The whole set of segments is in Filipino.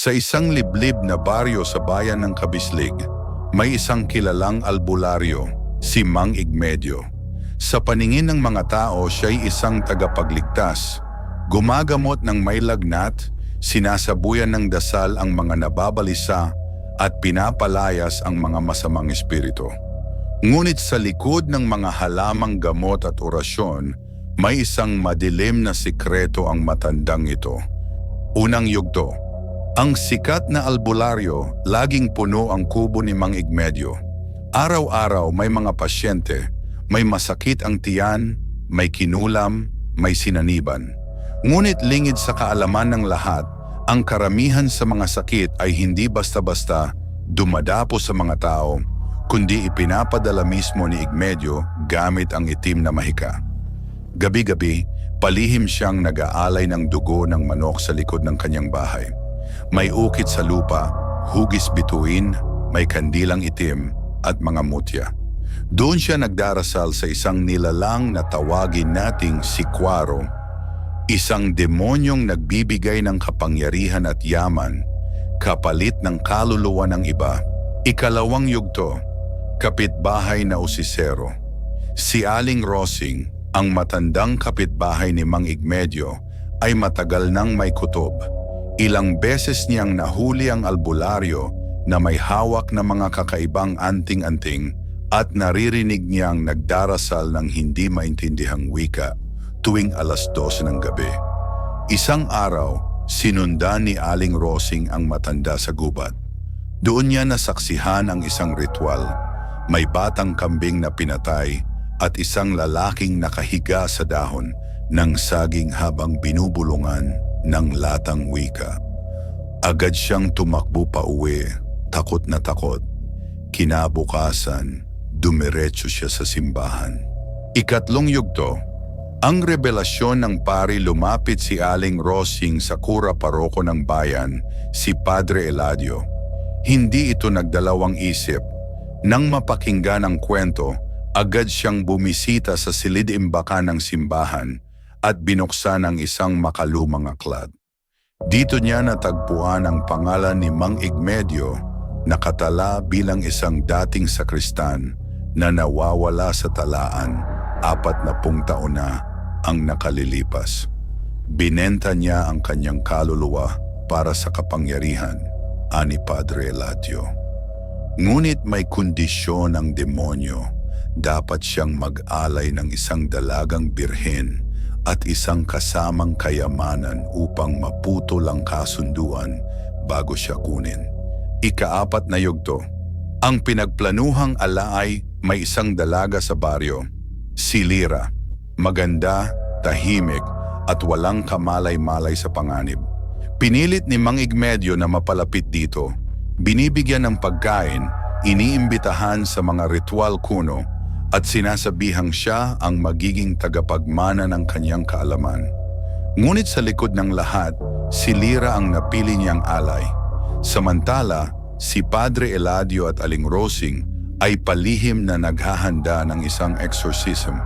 Sa isang liblib na baryo sa bayan ng Kabislig, may isang kilalang albularyo, si Mang Igmedio. Sa paningin ng mga tao, siya'y isang tagapagligtas. Gumagamot ng may lagnat, sinasabuyan ng dasal ang mga nababalisa at pinapalayas ang mga masamang espiritu. Ngunit sa likod ng mga halamang gamot at orasyon, may isang madilim na sikreto ang matandang ito. Unang yugto, ang sikat na albularyo, laging puno ang kubo ni Mang Igmedio. Araw-araw may mga pasyente, may masakit ang tiyan, may kinulam, may sinaniban. Ngunit lingid sa kaalaman ng lahat, ang karamihan sa mga sakit ay hindi basta-basta dumadapo sa mga tao, kundi ipinapadala mismo ni Igmedio gamit ang itim na mahika. Gabi-gabi, palihim siyang nag-aalay ng dugo ng manok sa likod ng kanyang bahay. May ukit sa lupa, hugis bituin, may kandilang itim at mga mutya. Doon siya nagdarasal sa isang nilalang na tawagin nating sikwaro, isang demonyong nagbibigay ng kapangyarihan at yaman, kapalit ng kaluluwa ng iba. Ikalawang yugto, kapitbahay na usisero. Si Aling Rosing, ang matandang kapitbahay ni Mang Igmedio, ay matagal nang may kutob. Ilang beses niyang nahuli ang albularyo na may hawak na mga kakaibang anting-anting at naririnig niyang nagdarasal ng hindi maintindihang wika tuwing alas 12 ng gabi. Isang araw, sinundan ni Aling Rosing ang matanda sa gubat. Doon niya nasaksihan ang isang ritual. May batang kambing na pinatay at isang lalaking nakahiga sa dahon ng saging habang binubulungan ng latang wika. Agad siyang tumakbo pa uwi, takot na takot. Kinabukasan, dumiretso siya sa simbahan. Ikatlong yugto, ang revelasyon ng pari lumapit si Aling Rosing sa kura paroko ng bayan, si Padre Eladio. Hindi ito nagdalawang isip. Nang mapakinggan ang kwento, agad siyang bumisita sa silid-imbakan ng simbahan at binuksan ang isang makalumang aklat. Dito niya natagpuan ang pangalan ni Mang Igmedio nakatala bilang isang dating sakristan na nawawala sa talaan apat na pung taon na ang nakalilipas. Binenta niya ang kanyang kaluluwa para sa kapangyarihan, ani Padre Eladio. Ngunit may kondisyon ang demonyo. Dapat siyang mag-alay ng isang dalagang birhen at isang kasamang kayamanan upang maputol ang kasunduan bago siya kunin. Ikaapat na yugto. Ang pinagplanuhang alaay may isang dalaga sa baryo, si Lira. Maganda, tahimik, at walang kamalay-malay sa panganib. Pinilit ni Mang Igmedio na mapalapit dito. Binibigyan ng pagkain, iniimbitahan sa mga ritual kuno, at sinasabihang siya ang magiging tagapagmana ng kanyang kaalaman. Ngunit sa likod ng lahat, si Lira ang napili niyang alay. Samantala, si Padre Eladio at Aling Rosing ay palihim na naghahanda ng isang exorcism.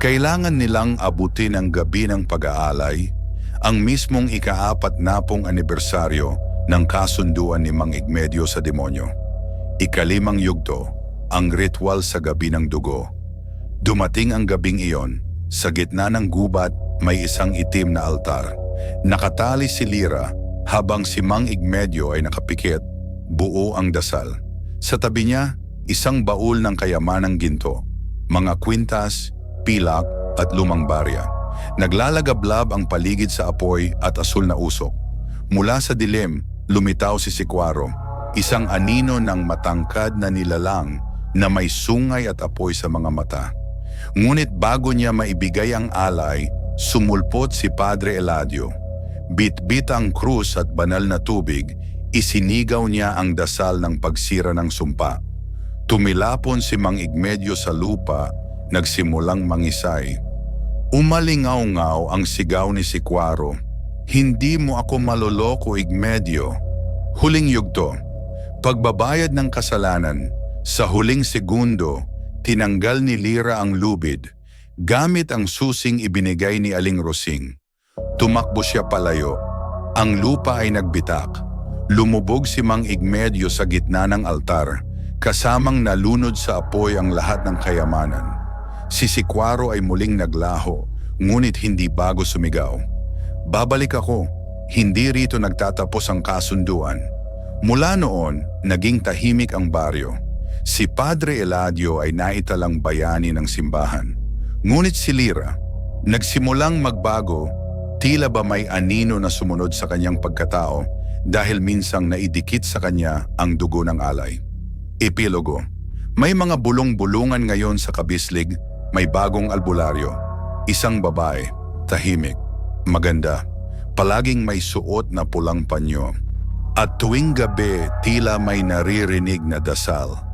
Kailangan nilang abutin ang gabi ng pag-aalay, ang mismong ikaapat na pong anibersaryo ng kasunduan ni Mang Igmedio sa demonyo. Ikalimang yugto, ang ritual sa gabi ng dugo. Dumating ang gabing iyon, sa gitna ng gubat may isang itim na altar. Nakatali si Lira habang si Mang Igmedio ay nakapikit, buo ang dasal. Sa tabi niya, isang baul ng kayamanang ginto, mga kwintas, pilak at lumang barya. Naglalagablab ang paligid sa apoy at asul na usok. Mula sa dilim, lumitaw si Sikwaro, isang anino ng matangkad na nilalang na may sungay at apoy sa mga mata. Ngunit bago niya maibigay ang alay, sumulpot si Padre Eladio. Bit-bit ang krus at banal na tubig, isinigaw niya ang dasal ng pagsira ng sumpa. Tumilapon si Mang Igmedio sa lupa, nagsimulang mangisay. Umalingaw-ngaw ang sigaw ni Sikwaro. Hindi mo ako maloloko, Igmedio. Huling yugto. Pagbabayad ng kasalanan, sa huling segundo, tinanggal ni Lira ang lubid gamit ang susing ibinigay ni Aling Rosing. Tumakbo siya palayo. Ang lupa ay nagbitak. Lumubog si Mang Igmedio sa gitna ng altar, kasamang nalunod sa apoy ang lahat ng kayamanan. Si Sikwaro ay muling naglaho, ngunit hindi bago sumigaw. Babalik ako, hindi rito nagtatapos ang kasunduan. Mula noon, naging tahimik ang baryo. Si Padre Eladio ay naitalang bayani ng simbahan. Ngunit si Lira, nagsimulang magbago, tila ba may anino na sumunod sa kanyang pagkatao dahil minsang naidikit sa kanya ang dugo ng alay. Epilogo May mga bulong-bulungan ngayon sa kabislig, may bagong albularyo. Isang babae, tahimik, maganda, palaging may suot na pulang panyo. At tuwing gabi, tila may naririnig na dasal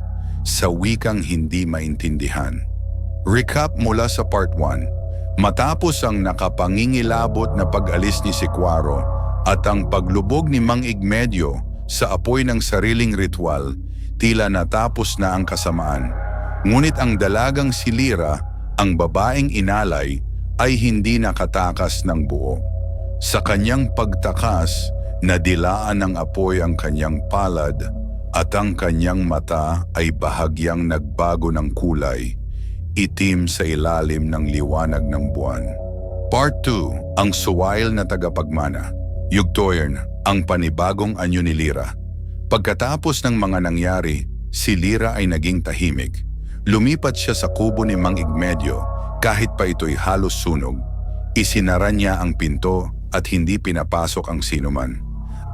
sa wikang hindi maintindihan. Recap mula sa part 1. Matapos ang nakapangingilabot na pag-alis ni Sikwaro at ang paglubog ni Mang Igmedio sa apoy ng sariling ritual, tila natapos na ang kasamaan. Ngunit ang dalagang si Lira, ang babaeng inalay, ay hindi nakatakas ng buo. Sa kanyang pagtakas, nadilaan ng apoy ang kanyang palad at ang kanyang mata ay bahagyang nagbago ng kulay, itim sa ilalim ng liwanag ng buwan. Part 2, ang suwail na tagapagmana. Yugtoyern, ang panibagong anyo ni Lira. Pagkatapos ng mga nangyari, si Lira ay naging tahimik. Lumipat siya sa kubo ni Mang Igmedio kahit pa ito'y halos sunog. Isinara niya ang pinto at hindi pinapasok ang sinuman.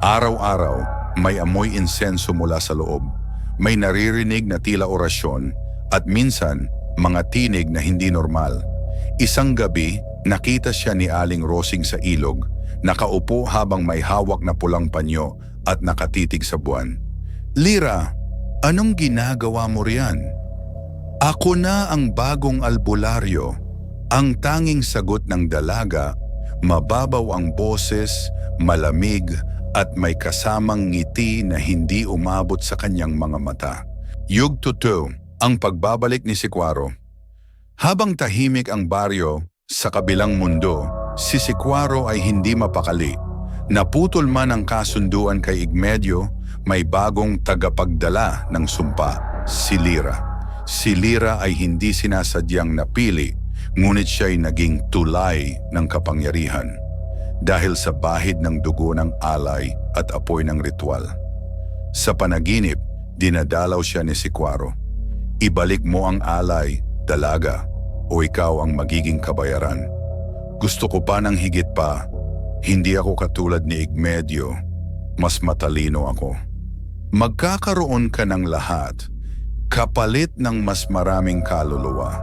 Araw-araw, may amoy insenso mula sa loob. May naririnig na tila orasyon at minsan mga tinig na hindi normal. Isang gabi, nakita siya ni Aling Rosing sa ilog, nakaupo habang may hawak na pulang panyo at nakatitig sa buwan. Lira, anong ginagawa mo riyan? Ako na ang bagong albularyo. Ang tanging sagot ng dalaga, mababaw ang boses, malamig at may kasamang ngiti na hindi umabot sa kanyang mga mata. Yugto 2, ang pagbabalik ni Sikwaro. Habang tahimik ang baryo sa kabilang mundo, si Sikwaro ay hindi mapakali. Naputol man ang kasunduan kay Igmedio, may bagong tagapagdala ng sumpa, si Lira. Si Lira ay hindi sinasadyang napili, ngunit siya ay naging tulay ng kapangyarihan dahil sa bahid ng dugo ng alay at apoy ng ritual. Sa panaginip, dinadalaw siya ni Sikwaro. Ibalik mo ang alay, dalaga, o ikaw ang magiging kabayaran. Gusto ko pa ng higit pa, hindi ako katulad ni Igmedio, mas matalino ako. Magkakaroon ka ng lahat, kapalit ng mas maraming kaluluwa.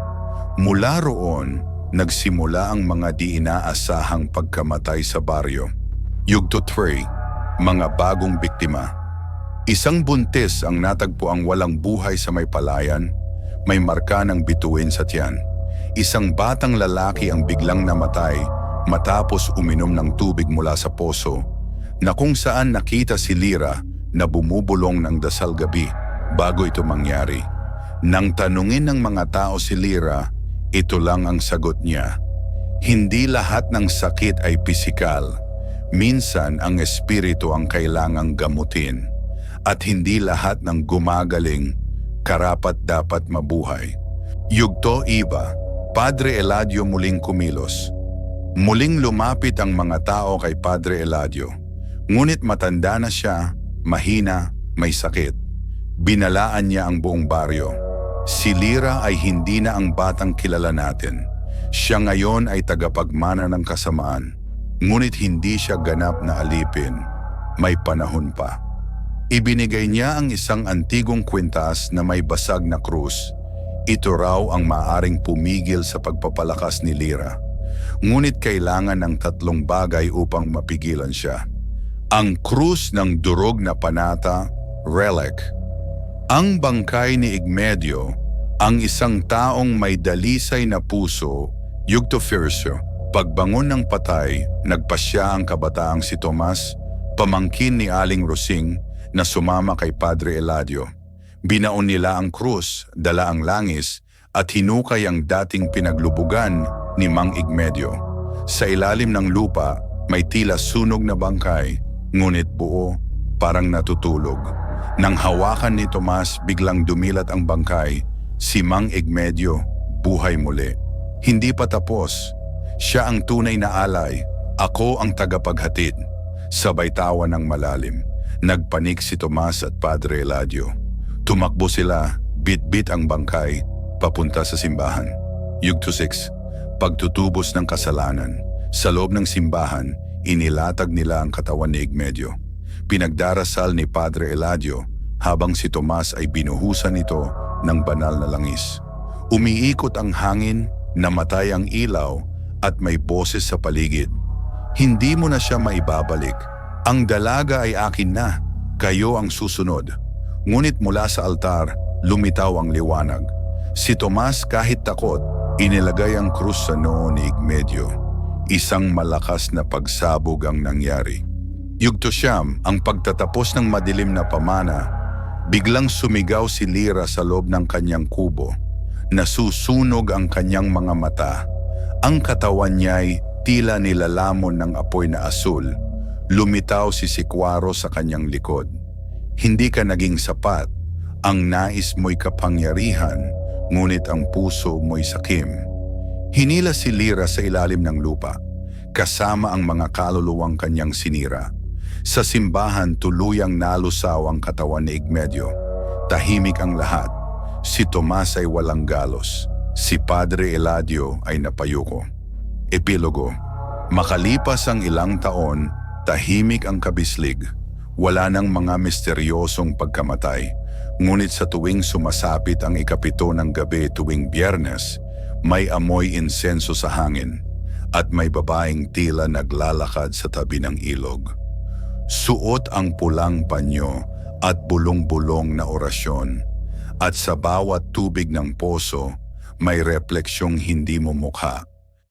Mula roon, nagsimula ang mga di inaasahang pagkamatay sa baryo. Yugto 3, mga bagong biktima. Isang buntis ang natagpo ang walang buhay sa may palayan, may marka ng bituin sa tiyan. Isang batang lalaki ang biglang namatay matapos uminom ng tubig mula sa poso, na kung saan nakita si Lira na bumubulong ng dasal gabi bago ito mangyari. Nang tanungin ng mga tao si Lira, ito lang ang sagot niya. Hindi lahat ng sakit ay pisikal. Minsan ang espiritu ang kailangang gamutin. At hindi lahat ng gumagaling karapat dapat mabuhay. Yugto iba, Padre Eladio muling kumilos. Muling lumapit ang mga tao kay Padre Eladio. Ngunit matanda na siya, mahina, may sakit. Binalaan niya ang buong baryo. Si Lira ay hindi na ang batang kilala natin. Siya ngayon ay tagapagmana ng kasamaan. Ngunit hindi siya ganap na alipin. May panahon pa. Ibinigay niya ang isang antigong kwintas na may basag na krus. Ito raw ang maaring pumigil sa pagpapalakas ni Lira. Ngunit kailangan ng tatlong bagay upang mapigilan siya. Ang krus ng durog na panata, relic. Ang bangkay ni Igmedio, ang isang taong may dalisay na puso, yugto Fircio. Pagbangon ng patay, nagpasya ang kabataang si Tomas, pamangkin ni Aling Rosing, na sumama kay Padre Eladio. Binaon nila ang krus, dala ang langis, at hinukay ang dating pinaglubugan ni Mang Igmedio. Sa ilalim ng lupa, may tila sunog na bangkay, ngunit buo, parang natutulog. Nang hawakan ni Tomas, biglang dumilat ang bangkay. Si Mang Igmedio, buhay muli. Hindi pa tapos. Siya ang tunay na alay. Ako ang tagapaghatid. Sabay tawa ng malalim. Nagpanik si Tomas at Padre Eladio. Tumakbo sila, bit-bit ang bangkay, papunta sa simbahan. Yugto 6. Pagtutubos ng kasalanan. Sa loob ng simbahan, inilatag nila ang katawan ni Igmedio. Pinagdarasal ni Padre Eladio habang si Tomas ay binuhusan ito ng banal na langis. Umiikot ang hangin, namatay ang ilaw at may boses sa paligid. Hindi mo na siya maibabalik. Ang dalaga ay akin na, kayo ang susunod. Ngunit mula sa altar, lumitaw ang liwanag. Si Tomas kahit takot, inilagay ang krus sa noo ni Igmedio. Isang malakas na pagsabog ang nangyari. Yugto siyam, ang pagtatapos ng madilim na pamana, biglang sumigaw si Lira sa loob ng kanyang kubo. Nasusunog ang kanyang mga mata. Ang katawan niya'y tila nilalamon ng apoy na asul. Lumitaw si Sikwaro sa kanyang likod. Hindi ka naging sapat. Ang nais mo'y kapangyarihan, ngunit ang puso mo'y sakim. Hinila si Lira sa ilalim ng lupa, kasama ang mga kaluluwang kanyang sinira. Sa simbahan tuluyang nalusaw ang katawan ni Igmedio. Tahimik ang lahat. Si Tomas ay walang galos. Si Padre Eladio ay napayuko. Epilogo Makalipas ang ilang taon, tahimik ang kabislig. Wala nang mga misteryosong pagkamatay. Ngunit sa tuwing sumasapit ang ikapito ng gabi tuwing biyernes, may amoy insenso sa hangin at may babaeng tila naglalakad sa tabi ng ilog. Suot ang pulang panyo at bulong-bulong na orasyon at sa bawat tubig ng poso may refleksyong hindi mo mukha.